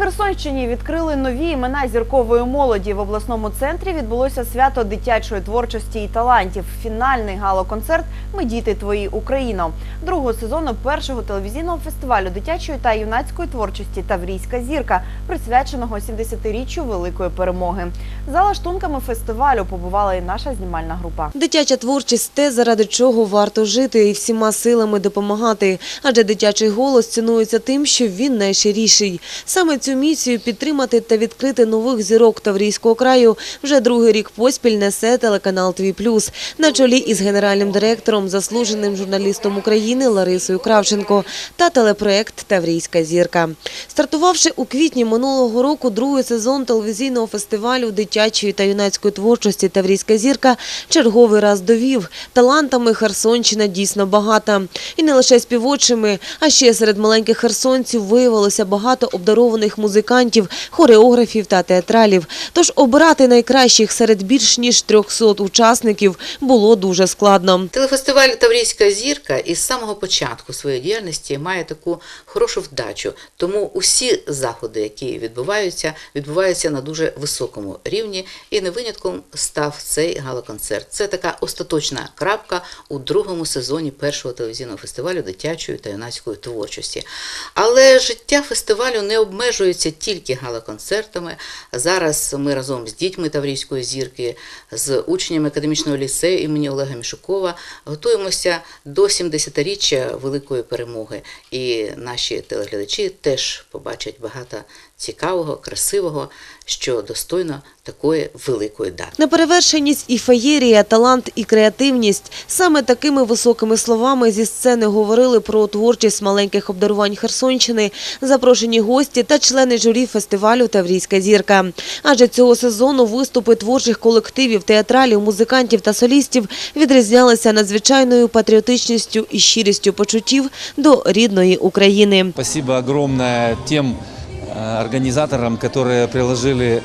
Херсонщині відкрили нові імена зіркової молоді. В обласному центрі відбулося свято дитячої творчості і талантів. Фінальний гало-концерт Ми діти твої Україно другого сезону першого телевізійного фестивалю дитячої та юнацької творчості Таврійська зірка, присвяченого 70-річчю великої перемоги. За лаштунками фестивалю побувала і наша знімальна група. Дитяча творчість те, заради чого варто жити і всіма силами допомагати. Адже дитячий голос цінується тим, що він найширіший. Саме цю місію підтримати та відкрити нових зірок Таврійського краю вже другий рік поспіль несе телеканал «Твій плюс» на чолі із генеральним директором, заслуженим журналістом України Ларисою Кравченко та телепроект «Таврійська зірка». Стартувавши у квітні минулого року другий сезон телевізійного фестивалю дитячої та юнацької творчості «Таврійська зірка» черговий раз довів. Талантами Херсонщина дійсно багата. І не лише співочими, а ще серед маленьких херсонців виявилося багато обдарованих музикантів, хореографів та театралів. Тож обирати найкращих серед більш ніж 300 учасників було дуже складно. Телефестиваль Таврійська зірка із самого початку своєї діяльності має таку хорошу вдачу. Тому усі заходи, які відбуваються, відбуваються на дуже високому рівні, і не винятком став цей галоконцерт. Це така остаточна крапка у другому сезоні першого телевізійного фестивалю дитячої та юнацької творчості. Але життя фестивалю не обмежується тільки галоконцертами. Зараз ми разом з дітьми Таврійської зірки, з учнями академічного ліцею імені Олега Мішукова готуємося до 70-річчя великої перемоги. І наші телеглядачі теж побачать багато цікавого, красивого, що достойно такої великої дати. Неперевершеність і феєрія, талант і креативність – саме такими високими словами зі сцени говорили про творчість маленьких обдарувань Херсонщини, запрошені гості та члени журі фестивалю «Таврійська зірка». Адже цього сезону виступи творчих колективів, театралів, музикантів та солістів відрізнялися надзвичайною патріотичністю і щирістю почуттів до рідної України. Огромное тем э, организаторам, которые приложили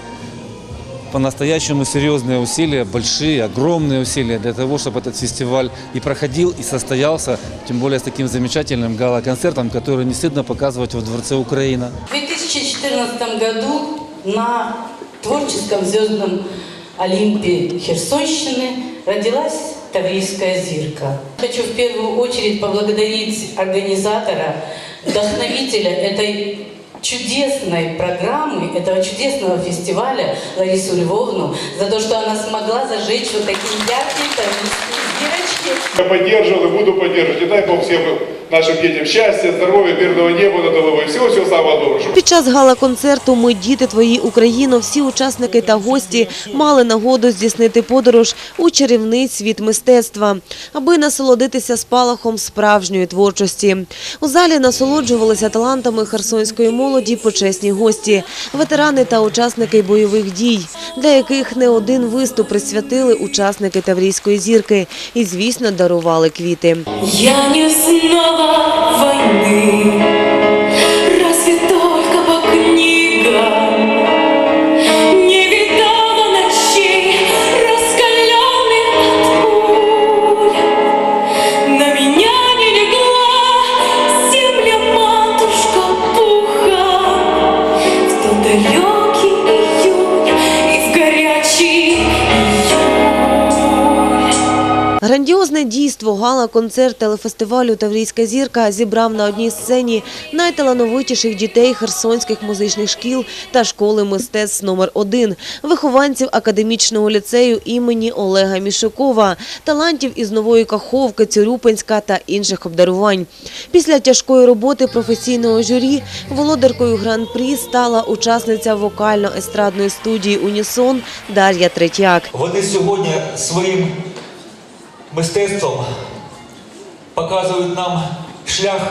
по-настоящему серьезные усилия, большие, огромные усилия для того, чтобы этот фестиваль и проходил, и состоялся, тем более с таким замечательным гала-концертом, который не стыдно показывать в Дворце Украина. В 2014 году на творческом звездном Олимпе Херсонщины родилась Таврийская зирка. Хочу в первую очередь поблагодарить организатора, вдохновителя этой чудесной программы, этого чудесного фестиваля Ларису Львовну за то, что она смогла зажечь вот такие яркие таврийские зирочки. Я поддерживал и буду поддерживать. И дай Бог всем нашим детям счастья, здоровья, мирного неба над головой. Всего-всего самого доброго. Під час гала-концерту «Ми діти твої Україно» всі учасники та гості мали нагоду здійснити подорож у чарівний світ мистецтва, аби насолодитися спалахом справжньої творчості. У залі насолоджувалися талантами херсонської молоді почесні гості, ветерани та учасники бойових дій, для яких не один виступ присвятили учасники Таврійської зірки і, звісно, дарували квіти. Я не знала với mình Грандіозне дійство гала-концерт телефестивалю Таврійська зірка зібрав на одній сцені найталановитіших дітей херсонських музичних шкіл та школи мистецтв номер 1 вихованців академічного ліцею імені Олега Мішукова, талантів із Нової Каховки, Цюрюпинська та інших обдарувань. Після тяжкої роботи професійного журі володаркою гран-прі стала учасниця вокально-естрадної студії «Унісон» Дар'я Третяк. Вони сьогодні своїм мистецтвом показують нам шлях,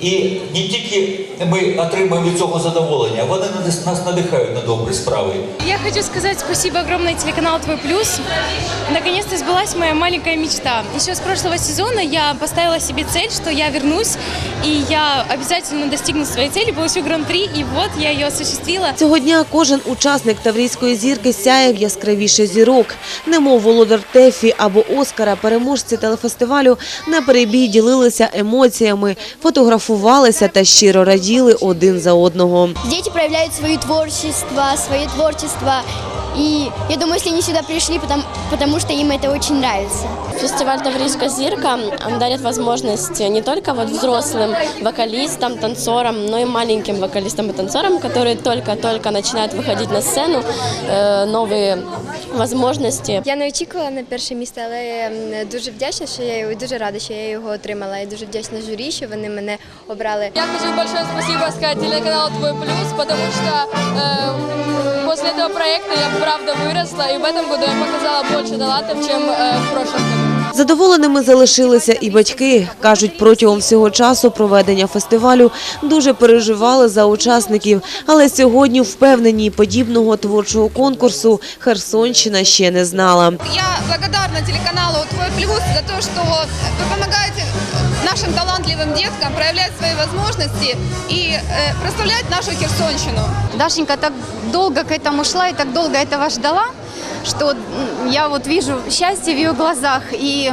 і не тільки ми отримуємо від цього задоволення, вони нас- нас надихають на добрі справи. Я хочу сказать спасибо огромное телеканалу «Твой плюс». Наконец-то сбылась моя маленькая мечта. Еще с прошлого сезона я поставила себе цель, что я вернусь, и я обязательно достигну своей цели, получу гран-при, и вот я ее осуществила. Цього дня кожен учасник Таврійської зірки сяяв яскравіше зірок. Немов володар Тефі або Оскара, переможці телефестивалю на перебій ділилися емоціями, фотографувалися та щиро раділи один за одного. Діти проявляють своє творчество, своє творчество. І я думаю, если вони сюди прийшли, потому, що їм це очень нравится. Фестиваль «Таврийская зирка» он дарит возможность не только вот взрослым вокалистам, танцорам, но и маленьким вокалистам и танцорам, которые только-только начинают выходить на сцену, э, новые возможности. Я не очікувала на перше місце, але я м, дуже вдячна, що я його і дуже рада, що я його отримала. І дуже вдячна журі, що вони мене обрали. Я хочу большое спасибо сказать телеканалу Твой Плюс, потому что э, после этого проекта я правда выросла, и в этом году я показала больше талантов, чем э, в прошлом году. Задоволеними залишилися і батьки. Кажуть, протягом всього часу проведення фестивалю дуже переживали за учасників. Але сьогодні впевнені, подібного творчого конкурсу Херсонщина ще не знала. Я благодарна телеканалу Твой Плюс за то, что вы помогаете нашим талантливым деткам проявлять свои возможности и прославлять нашу Херсонщину. Дашенька так долго к этому шла и так долго этого ждала, что я вот вижу счастье в ее глазах. И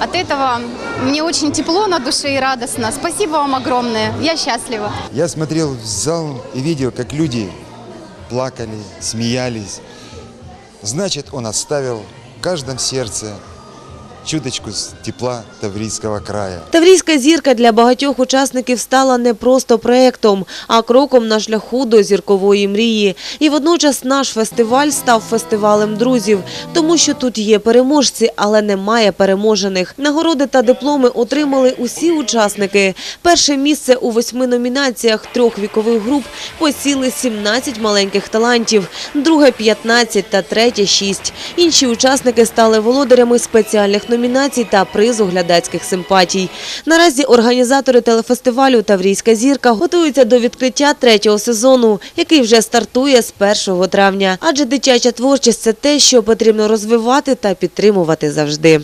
от этого мне очень тепло на душе и радостно. Спасибо вам огромное. Я счастлива. Я смотрел в зал и видел, как люди плакали, смеялись. Значит, он оставил в каждом сердце чуточку с тепла Таврийского края. Таврійська зірка для багатьох учасників стала не просто проектом, а кроком на шляху до зіркової мрії. І водночас наш фестиваль став фестивалем друзів, тому що тут є переможці, але немає переможених. Нагороди та дипломи отримали усі учасники. Перше місце у восьми номінаціях трьох вікових груп посіли 17 маленьких талантів, друге – 15 та третє – 6. Інші учасники стали володарями спеціальних номінацій та призу глядацьких симпатій. Наразі організатори телефестивалю «Таврійська зірка» готуються до відкриття третього сезону, який вже стартує з 1 травня. Адже дитяча творчість – це те, що потрібно розвивати та підтримувати завжди.